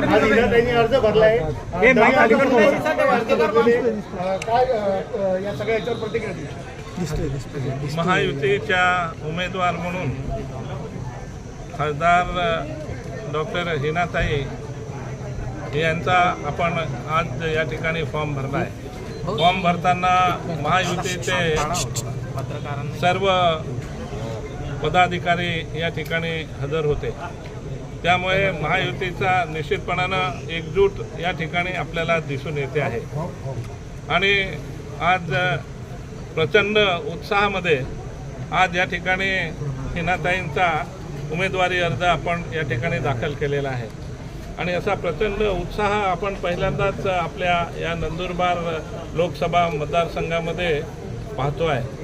आज इनाताईंनी अर्ज भरलाय हे काय या सगळ्या याच्यावर प्रतिक्रिया दिली? महायुतीच्या उमेदवार म्हणून खासदार डॉक्टर हिनाताई यांचा आपण आज या ठिकाणी फॉर्म भरला आहे फॉर्म भरताना महायुतीचे सर्व पदाधिकारी या ठिकाणी हजर होते. त्यामुळे महायुतीचा निश्चितपणानं एकजूट या ठिकाणी आपल्याला दिसून येते आहे. आणि आज प्रचंड उत्साहामध्ये आज या ठिकाणी हिनाताईंचा उमेदवारी अर्ज आपण या ठिकाणी दाखल केलेला आहे. आणि असा प्रचंड उत्साह आपण पहिल्यांदाच आपल्या या नंदुरबार लोकसभा मतदारसंघामध्ये पाहतो आहे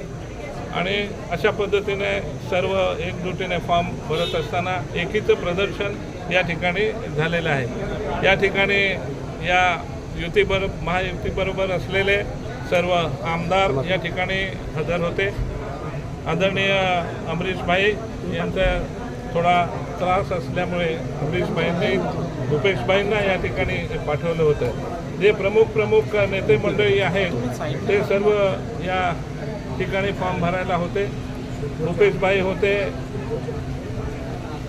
आणि अशा पद्धतीने सर्व एकजुटीने फॉर्म भरत असताना एकीचं प्रदर्शन या ठिकाणी झालेलं आहे. या ठिकाणी या युतीबर महायुतीबरोबर असलेले सर्व आमदार या ठिकाणी हजर होते. आदरणीय अमरीशभाई यांचा थोडा त्रास असल्यामुळे अमरीशभाईंनी भूपेशभाईंना या ठिकाणी पाठवलं होतं. जे प्रमुख प्रमुख नेते मंडळी आहेत ते सर्व या ठिकाणी फॉर्म भरायला होते. भूपेशबाई होते.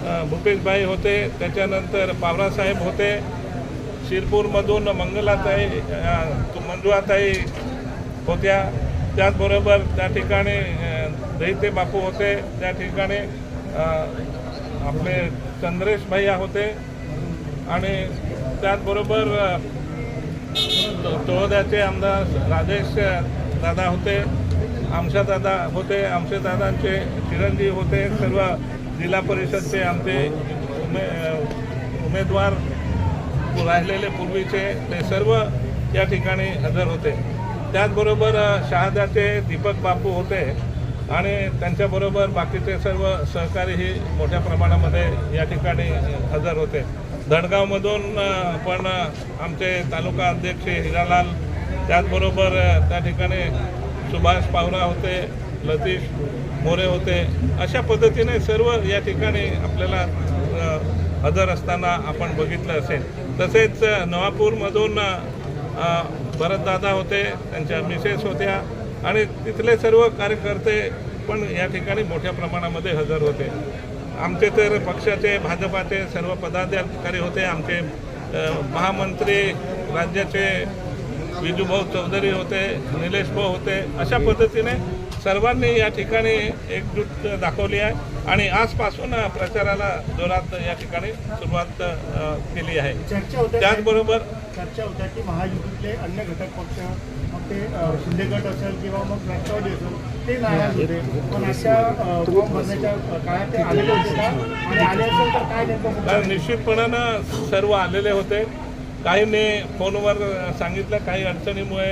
भूपेशबाई भूपेशभाई होते. त्याच्यानंतर पावरासाहेब होते. शिरपूरमधून मंगलाताई अ, मंजुळाताई होत्या. त्याचबरोबर त्या ठिकाणी दैते दहिते बापू होते. त्या ठिकाणी आपले चंद्रेश भैया होते. आणि त्याचबरोबर अ, तळोद्याचे आमदार राजेश दादा होते. आमशादादा होते आमशेदादांचे चिरंजीव होते सर्व जिल्हा परिषदचे आमचे उमे उमेदवार राहिलेले पूर्वीचे ते सर्व या ठिकाणी हजर होते. त्याचबरोबर शहादाचे दीपक बापू होते आणि त्यांच्याबरोबर बाकीचे सर्व सहकारीही मोठ्या प्रमाणामध्ये या ठिकाणी हजर होते. धडगावमधून पण आमचे तालुका अध्यक्ष हिरालाल त्याचबरोबर त्या ठिकाणी सुभाष पावरा होते लतीश मोरे होते अशा पद्धतीने सर्व या ठिकाणी आपल्याला हजर असताना आपण बघितलं असेल. तसेच नवापूरमधून भरतदादा होते त्यांच्या मिसेस होत्या आणि तिथले सर्व कार्यकर्ते पण या ठिकाणी मोठ्या प्रमाणामध्ये हजर होते. आमचे तर पक्षाचे भाजपाचे सर्व पदाधिकारी होते आमचे महामंत्री राज्याचे विजूभाऊ चौधरी होते निलेश भाऊ होते अशा पद्धतीने सर्वांनी या ठिकाणी एकजूट दाखवली आहे आणि आजपासून प्रचाराला जोरात या ठिकाणी सुरुवात केली आहे. त्याचबरोबर चर्चा होत्या की महायुतीतले अन्य घटक पक्ष मग ते शिंदे गट असेल किंवा मग राष्ट्रवादी असेल ते नाराज होते. पण अशा फॉर्म भरण्याच्या काळात ते आलेले होते का? आणि आले असेल तर काय नेमकं? निश्चितपणानं सर्व आलेले होते. काहींनी फोनवर सांगितलं काही अडचणीमुळे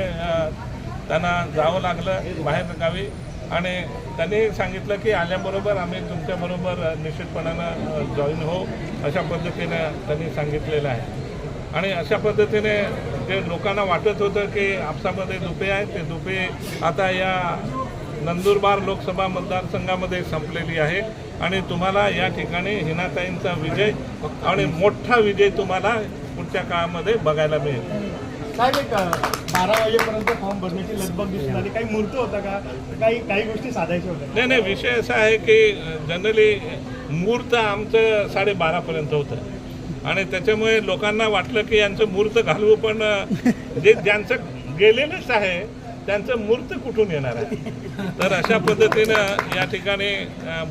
त्यांना जावं लागलं बाहेर गावी. आणि त्यांनी सांगितलं की आल्याबरोबर आम्ही तुमच्याबरोबर निश्चितपणानं जॉईन होऊ अशा पद्धतीनं त्यांनी सांगितलेलं आहे. आणि अशा पद्धतीने जे लोकांना वाटत होतं की आपसामध्ये दुपे आहेत ते दुपे आता या नंदुरबार लोकसभा मतदारसंघामध्ये संपलेली आहे. आणि तुम्हाला या ठिकाणी हिनाताईंचा विजय आणि मोठा विजय तुम्हाला पुढच्या काळामध्ये बघायला मिळेल. काय बारा वाजेपर्यंत फॉर्म भरण्याची लगबग दिसून आली काही मुहूर्त होता का? काही काही गोष्टी साधायच्या होत्या. नाही नाही विषय असा आहे की जनरली मुहूर्त आमचं साडेबारापर्यंत होतं. आणि त्याच्यामुळे लोकांना वाटलं की यांचं मुहूर्त घालवू पण जे ज्यांचं गेलेलंच आहे त्यांचं मूर्त कुठून येणार आहे? तर अशा पद्धतीनं या ठिकाणी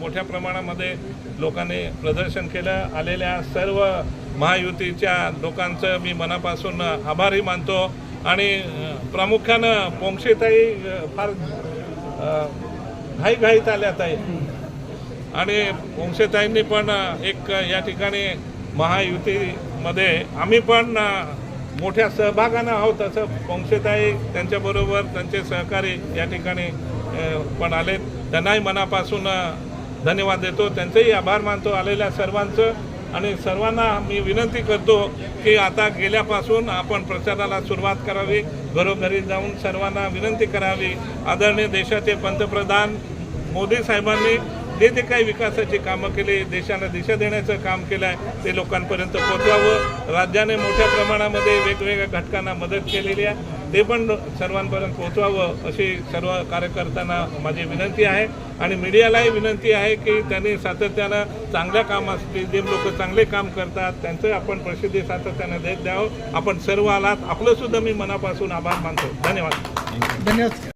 मोठ्या प्रमाणामध्ये लोकांनी प्रदर्शन केलं. आलेल्या सर्व महायुतीच्या लोकांचं मी मनापासून आभारही मानतो. आणि प्रामुख्यानं पोंक्षेताई फार घाईघाईत आल्या ताई. आणि पोंक्षेताईंनी पण एक या ठिकाणी महायुतीमध्ये आम्ही पण मोठ्या सहभागानं आहोत असं वंशताई त्यांच्याबरोबर त्यांचे सहकारी या ठिकाणी पण आलेत. त्यांनाही मनापासून धन्यवाद देतो. त्यांचेही आभार मानतो आलेल्या सर्वांचं. आणि सर्वांना मी विनंती करतो की आता गेल्यापासून आपण प्रचाराला सुरुवात करावी. घरोघरी जाऊन सर्वांना विनंती करावी. आदरणीय देशाचे पंतप्रधान मोदी साहेबांनी जे जे काही विकासाची कामं केली देशाला दिशा देण्याचं काम केलं आहे ते लोकांपर्यंत पोहोचवावं. राज्याने मोठ्या प्रमाणामध्ये वेगवेगळ्या घटकांना मदत केलेली आहे. ते पण सर्वांपर्यंत पोहोचवावं अशी सर्व कार्यकर्त्यांना माझी विनंती आहे. आणि मीडियालाही विनंती आहे की त्यांनी सातत्यानं चांगल्या कामासाठी जे लोक चांगले काम करतात त्यांचं आपण प्रसिद्धी सातत्यानं देत द्यावं आपण सर्व आलात. आपलंसुद्धा मी मनापासून आभार मानतो. धन्यवाद. धन्यवाद.